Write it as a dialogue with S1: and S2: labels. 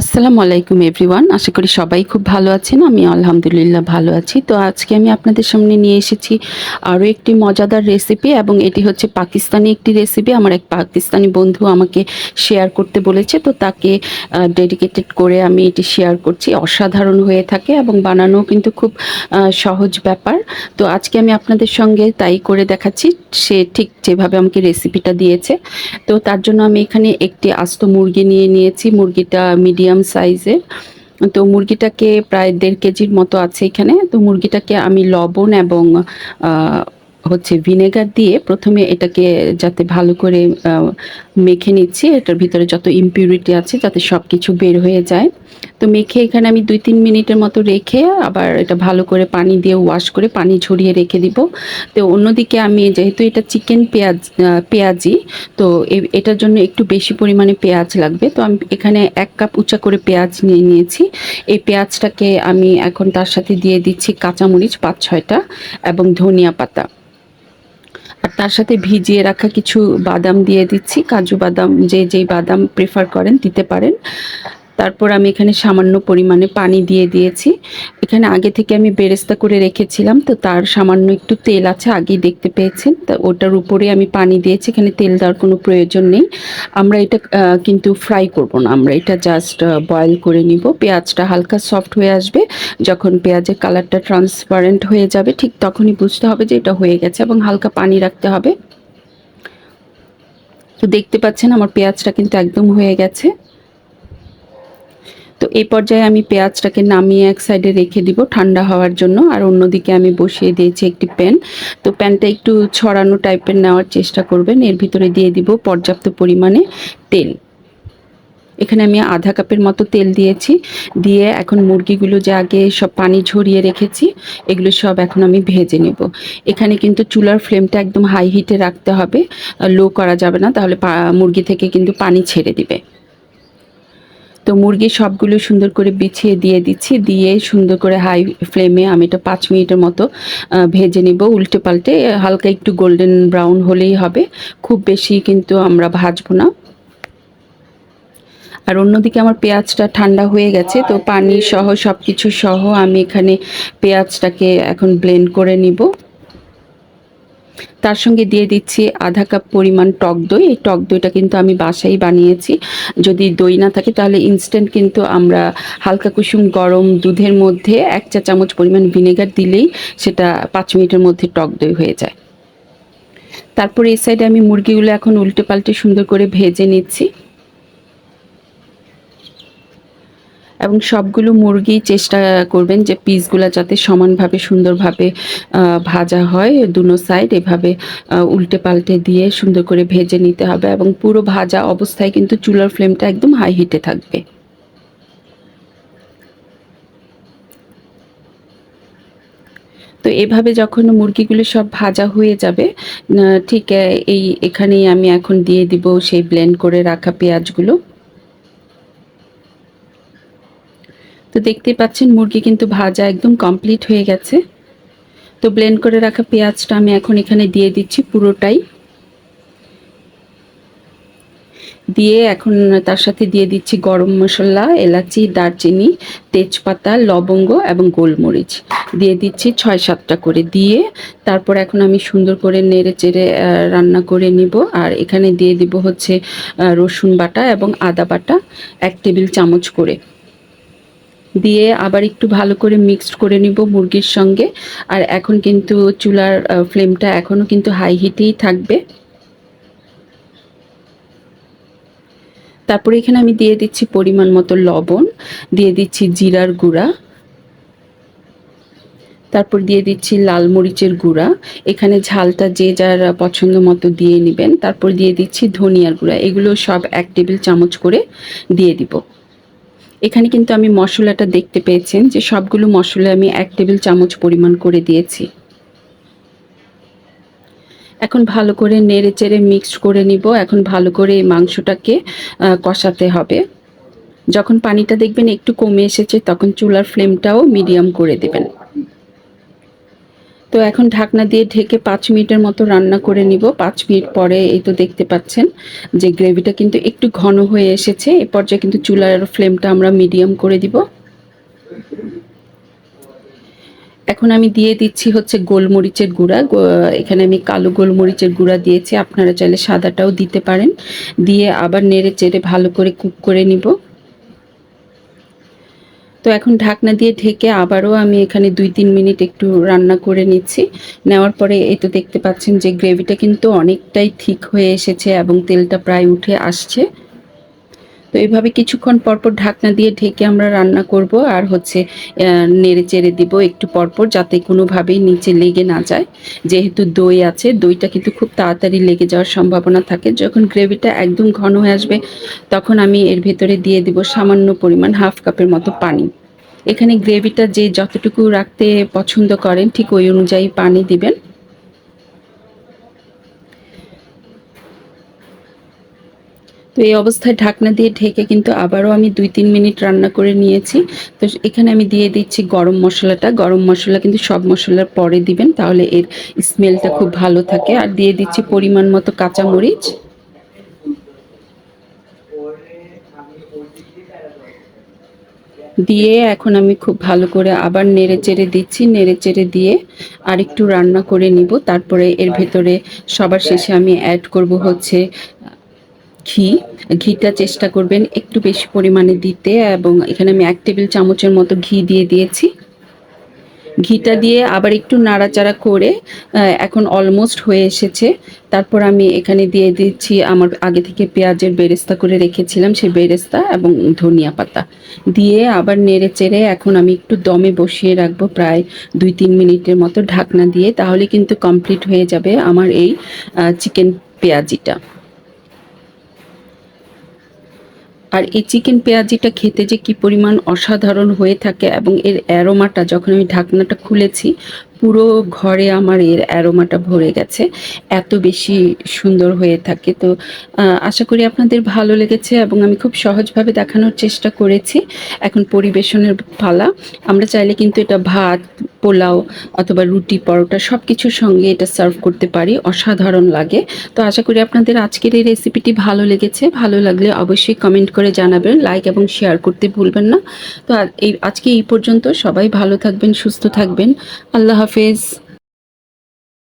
S1: আসসালামু আলাইকুম, এভরিওয়ান। আশা করি সবাই খুব ভালো আছেন। আমি আলহামদুলিল্লাহ ভালো আছি। তো আজকে আমি আপনাদের সামনে নিয়ে এসেছি আরও একটি মজাদার রেসিপি এবং এটি হচ্ছে পাকিস্তানি একটি রেসিপি আমার এক পাকিস্তানি বন্ধু আমাকে শেয়ার করতে বলেছে, তো তাকে ডেডিকেটেড করে আমি এটি শেয়ার করছি। অসাধারণ হয়ে থাকে এবং বানানো কিন্তু খুব সহজ ব্যাপার। তো আজকে আমি আপনাদের সঙ্গে তাই করে দেখাচ্ছি। সে ঠিক যেভাবে আমাকে রেসিপিটা দিয়েছে। তো তার জন্য আমি এখানে একটি আস্ত মুরগি নিয়ে নিয়েছি। মুরগিটা মিডিয়াম সাইজের। তো মুরগিটাকে প্রায় দেড় কেজির মতো আছে এখানে। তো মুরগিটাকে আমি লবণ এবং হচ্ছে ভিনেগার দিয়ে প্রথমে এটাকে যাতে ভালো করে মেখে নিচ্ছি। এটার ভিতরে যত ইম্পিউরিটি আছে যাতে সব কিছু বের হয়ে যায়। তো মেখে এখানে আমি দুই তিন মিনিটের মতো রেখে আবার এটা ভালো করে পানি দিয়ে ওয়াশ করে পানি ঝরিয়ে রেখে দিব। তো অন্যদিকে আমি যেহেতু এটা চিকেন পেঁয়াজ পেঁয়াজি, তো এটার জন্য একটু বেশি পরিমাণে পেঁয়াজ লাগবে। তো আমি এখানে এক কাপ উঁচা করে পেঁয়াজ নিয়ে নিয়েছি। এই পেঁয়াজটাকে আমি এখন তার সাথে দিয়ে দিচ্ছি কাঁচামরিচ পাঁচ ছয়টা এবং ধনিয়া পাতা। আর তার সাথে ভিজিয়ে রাখা কিছু বাদাম দিয়ে দিচ্ছি, কাজু বাদাম, যে যেই বাদাম প্রেফার করেন দিতে পারেন। তারপর আমি এখানে সামান্য পরিমাণে পানি দিয়ে দিয়েছি। এখানে আগে থেকে আমি বেরেস্তা করে রেখেছিলাম, তো তার সামান্য একটু তেল আছে, আগেই দেখতে পেয়েছেন। তা ওটার উপরে আমি পানি দিয়েছি, এখানে তেল দেওয়ার কোনো প্রয়োজন নেই। আমরা এটা কিন্তু ফ্রাই করব না, আমরা এটা জাস্ট বয়েল করে নিব। পেঁয়াজটা হালকা সফট হয়ে আসবে, যখন পেঁয়াজের কালারটা ট্রান্সপারেন্ট হয়ে যাবে, ঠিক তখনই বুঝতে হবে যে এটা হয়ে গেছে এবং হালকা পানি রাখতে হবে। তো দেখতে পাচ্ছেন আমার পেঁয়াজটা কিন্তু একদম হয়ে গেছে। তো এই পর্যায়ে আমি পেঁয়াজটাকে নামিয়ে এক সাইডে রেখে দিব ঠান্ডা হওয়ার জন্য। আর অন্যদিকে আমি বসিয়ে দিয়েছি একটি প্যান। তো প্যানটা একটু ছড়ানো টাইপের নেওয়ার চেষ্টা করবেন। এর ভিতরে দিয়ে দিব পর্যাপ্ত পরিমাণে তেল। এখানে আমি আধা কাপের মতো তেল দিয়েছি। দিয়ে এখন মুরগিগুলো যে আগে সব পানি ঝরিয়ে রেখেছি, এগুলো সব এখন আমি ভেজে নেব। এখানে কিন্তু চুলার ফ্লেমটা একদম হাই হিটে রাখতে হবে। লো করা যাবে না, তাহলে মুরগি থেকে কিন্তু পানি ছেড়ে দিবে। তো মুরগি সবগুলো সুন্দর করে বিছিয়ে দিয়ে দিচ্ছি দিয়ে সুন্দর করে হাই ফ্লেমে আমি এটা পাঁচ মিনিটের মতো ভেজে নিব উল্টে পাল্টে হালকা একটু গোল্ডেন ব্রাউন হলেই হবে খুব বেশি কিন্তু আমরা ভাজবো না। আর অন্যদিকে আমার পেঁয়াজটা ঠান্ডা হয়ে গেছে তো পানি সহ সব কিছু সহ আমি এখানে পেঁয়াজটাকে এখন ব্লেন্ড করে নিব। তার সঙ্গে দিয়ে দিচ্ছি আধা কাপ পরিমাণ টক দই। এই টক দইটা কিন্তু আমি বাসাই বানিয়েছি। যদি দই না থাকে তাহলে ইনস্ট্যান্ট কিন্তু আমরা হালকা কুসুম গরম দুধের মধ্যে এক চা চামচ পরিমাণ ভিনেগার দিলেই সেটা পাঁচ মিনিটের মধ্যে টক দই হয়ে যায়। তারপরে এই সাইডে আমি মুরগিগুলো এখন উল্টে পাল্টে সুন্দর করে ভেজে নিচ্ছি। এবং সবগুলো মুরগি চেষ্টা করবেন যে পিসগুলো যাতে সমানভাবে, সুন্দরভাবে ভাজা হয় দুনো সাইড এভাবে উল্টে পাল্টে দিয়ে সুন্দর করে ভেজে নিতে হবে এবং পুরো ভাজা অবস্থায় কিন্তু চুলার ফ্লেমটা একদম হাই হিটে থাকবে। তো এভাবে যখন মুরগিগুলো সব ভাজা হয়ে যাবে ঠিক এই, এখানেই আমি এখন দিয়ে দিব সেই ব্লেন্ড করে রাখা পেঁয়াজগুলো। তো দেখতেই পাচ্ছেন মুরগি কিন্তু ভাজা একদম কমপ্লিট হয়ে গেছে। তো ব্লেন্ড করে রাখা পেঁয়াজটা আমি এখন এখানে দিয়ে দিচ্ছি পুরোটাই। দিয়ে এখন তার সাথে দিয়ে দিচ্ছি গরম মশলা, এলাচি, দারচিনি, তেজপাতা, লবঙ্গ এবং গোলমরিচ। দিয়ে দিচ্ছি ছয় সাতটা করে। দিয়ে তারপর এখন আমি সুন্দর করে নেড়ে চেড়ে রান্না করে নিব। আর এখানে দিয়ে দিব হচ্ছে রসুন বাটা এবং আদা বাটা এক টেবিল চামচ করে। দিয়ে আবার একটু ভালো করে মিক্সড করে নিব মুরগির সঙ্গে। আর এখন কিন্তু চুলার ফ্লেমটা এখনও কিন্তু হাই হিটেই থাকবে। তারপরে এখানে আমি দিয়ে দিচ্ছি পরিমাণ মতো লবণ, দিয়ে দিচ্ছি জিরার গুঁড়া। তারপর দিয়ে দিচ্ছি লাল মরিচের গুঁড়া। এখানে ঝালটা যে যার পছন্দ মতো দিয়ে নেবেন। তারপর দিয়ে দিচ্ছি ধনিয়ার গুঁড়া। এগুলো সব এক টেবিল চামচ করে দিয়ে দিব। এখানে কিন্তু আমি মশলাটা দেখতে পেয়েছেন যে সবগুলো মশলা আমি এক টেবিল চামচ পরিমাণ করে দিয়েছি। এখন ভালো করে নেড়ে চেড়ে মিক্সড করে নিব। এখন ভালো করে এই মাংসটাকে কষাতে হবে। যখন পানিটা দেখবেন একটু কমে এসেছে, তখন চুলার ফ্লেমটাও মিডিয়াম করে দেবেন। তো এখন ঢাকনা দিয়ে ঢেকে পাঁচ মিনিটের মতো রান্না করে নিব। পাঁচ মিনিট পরে এই তো দেখতে পাচ্ছেন যে গ্রেভিটা কিন্তু একটু ঘন হয়ে এসেছে। এ পর্যায়ে কিন্তু চুলার ফ্লেমটা আমরা মিডিয়াম করে দিব। এখন আমি দিয়ে দিচ্ছি হচ্ছে গোলমরিচের গুঁড়া। এখানে আমি কালো গোলমরিচের গুঁড়া দিয়েছি। আপনারা চাইলে সাদাটাও দিতে পারেন। দিয়ে আবার নেড়ে চেড়ে ভালো করে কুক করে নিব। তো এখন ঢাকনা দিয়ে ঢেকে আবারও আমি এখানে দুই, তিন মিনিট একটু রান্না করে নিচ্ছি। নেওয়ার পরে এই তো দেখতে পাচ্ছেন যে গ্রেভিটা কিন্তু অনেকটাই ঠিক হয়ে এসেছে এবং তেলটা প্রায় উঠে আসছে। তো এইভাবে কিছুক্ষণ পরপর ঢাকনা দিয়ে ঢেকে আমরা রান্না করব আর হচ্ছে নেড়ে চেড়ে দিব একটু পরপর যাতে কোনোভাবেই নিচে লেগে না যায়। যেহেতু দই আছে, দইটা কিন্তু খুব তাড়াতাড়ি লেগে যাওয়ার সম্ভাবনা থাকে। যখন গ্রেভিটা একদম ঘন হয়ে আসবে, তখন আমি এর ভেতরে দিয়ে দিব সামান্য পরিমাণ হাফ কাপের মতো পানি। এখানে গ্রেভিটা যে যতটুকু রাখতে পছন্দ করেন, ঠিক ওই অনুযায়ী পানি দিবেন। তো এই অবস্থায় ঢাকনা দিয়ে ঢেকে কিন্তু আবারও আমি দুই তিন মিনিট রান্না করে নিয়েছি। তো এখানে আমি দিয়ে দিচ্ছি গরম মশলাটা। গরম মশলা কিন্তু সব মশলার পরে দিবেন, তাহলে এর স্মেলটা খুব ভালো থাকে। আর দিয়ে দিচ্ছি পরিমাণ মতো কাঁচামরিচ। দিয়ে এখন আমি খুব ভালো করে আবার নেড়ে চেড়ে দিচ্ছি। নেড়ে চেড়ে দিয়ে আর একটু রান্না করে নিব। তারপরে এর ভেতরে সবার শেষে আমি অ্যাড করব হচ্ছে ঘি, ঘিটা চেষ্টা করবেন একটু বেশি পরিমাণে দিতে এবং এখানে আমি এক টেবিল চামচের মতো ঘি দিয়ে দিয়েছি। ঘিটা দিয়ে আবার একটু নাড়াচাড়া করে এখন অলমোস্ট হয়ে এসেছে। তারপর আমি এখানে দিয়ে দিচ্ছি আমার আগে থেকে পেঁয়াজের বেরেস্তা করে রেখেছিলাম, সেই বেরেস্তা এবং ধনিয়া পাতা। দিয়ে আবার নেড়ে চেড়ে এখন আমি একটু দমে বসিয়ে রাখব প্রায় দুই তিন মিনিটের মতো ঢাকনা দিয়ে, তাহলে কিন্তু কমপ্লিট হয়ে যাবে আমার এই চিকেন পেঁয়াজিটা। আর এই চিকেন পেঁয়াজিটা খেতে যে কি পরিমাণ অসাধারণ হয়ে থাকে এবং এর অ্যারোমাটা, যখন আমি ঢাকনাটা খুলেছি, পুরো ঘরে আমার এর অ্যারোমাটা ভরে গেছে। এত বেশি সুন্দর হয়ে থাকে। তো আশা করি আপনাদের ভালো লেগেছে এবং আমি খুব সহজভাবে দেখানোর চেষ্টা করেছি। এখন পরিবেশনের পালা। আমরা চাইলে কিন্তু এটা ভাত পোলাও অথবা রুটি, পরোটা সব কিছুর সঙ্গে এটা সার্ভ করতে পারি, অসাধারণ লাগে। তো আশা করি আপনাদের আজকের এই রেসিপিটি ভালো লেগেছে। ভালো লাগলে অবশ্যই কমেন্ট করে জানাবেন লাইক এবং শেয়ার করতে ভুলবেন না। তো এই আজকে এই পর্যন্ত সবাই ভালো থাকবেন, সুস্থ থাকবেন। আল্লাহ হাফেজ।